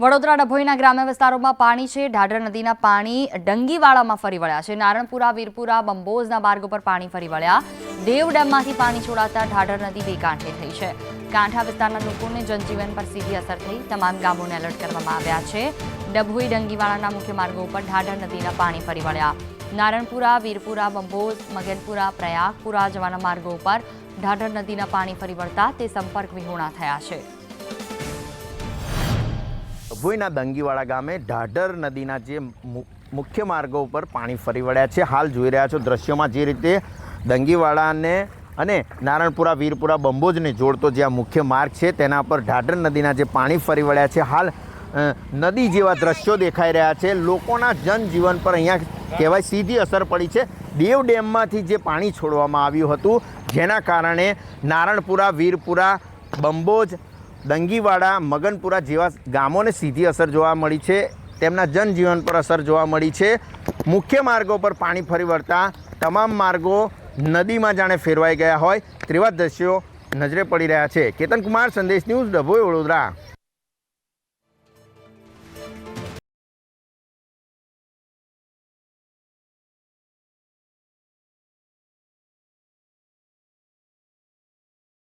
વડોદરા ડભોઈના ગ્રામ્ય વિસ્તારોમાં પાણી છે. ઢાઢર નદીના પાણી ડંગીવાળામાં ફરી વળ્યા છે. નારણપુરા, વીરપુરા, બંબોઝના માર્ગ ઉપર પાણી ફરી વળ્યા. દેવ ડેમમાંથી પાણી છોડાતા ઢાઢર નદી બે કાંઠે થઈ છે. કાંઠા વિસ્તારના લોકોને જનજીવન પર સીધી અસર થઈ. તમામ ગામોને એલર્ટ કરવામાં આવ્યા છે. ડભોઈ ડંગીવાળાના મુખ્ય માર્ગો ઉપર ઢાઢર નદીના પાણી ફરી વળ્યા. નારણપુરા, વીરપુરા, બંબોઝ, મગેનપુરા, પ્રયાગપુરા જવાના માર્ગો ઉપર ઢાઢર નદીના પાણી ફરી વળતા તે સંપર્ક વિહોણા થયા છે. ભોઈના દંગીવાડા ગામે ઢાઢર નદીના જે મુખ્ય માર્ગો ઉપર પાણી ફરી વળ્યા છે. હાલ જોઈ રહ્યા છો દ્રશ્યોમાં જે રીતે દંગીવાડાને અને નારણપુરા, વીરપુરા, બંબોજને જોડતો જે આ મુખ્ય માર્ગ છે, તેના પર ઢાઢર નદીના જે પાણી ફરી વળ્યા છે. હાલ નદી જેવા દ્રશ્યો દેખાઈ રહ્યા છે. લોકોના જનજીવન પર અહીંયા કહેવાય સીધી અસર પડી છે. દેવ ડેમમાંથી જે પાણી છોડવામાં આવ્યું હતું, જેના કારણે નારણપુરા, વીરપુરા, બંબોજ દંગીવાડા, મગનપુરા જેવા ગામોને સીધી અસર જોવા મળી છે. તેમના જનજીવન પર અસર જોવા મળી છે. મુખ્ય માર્ગો પર પાણી ફરી વળતા તમામ માર્ગો નદીમાં જાણે ફેરવાઈ ગયા હોય. તેવા દ્રશ્યો નજરે પડી રહ્યા છે. કેતન કુમાર સંદેશ ન્યૂઝ, ડભોઈ, વડોદરા.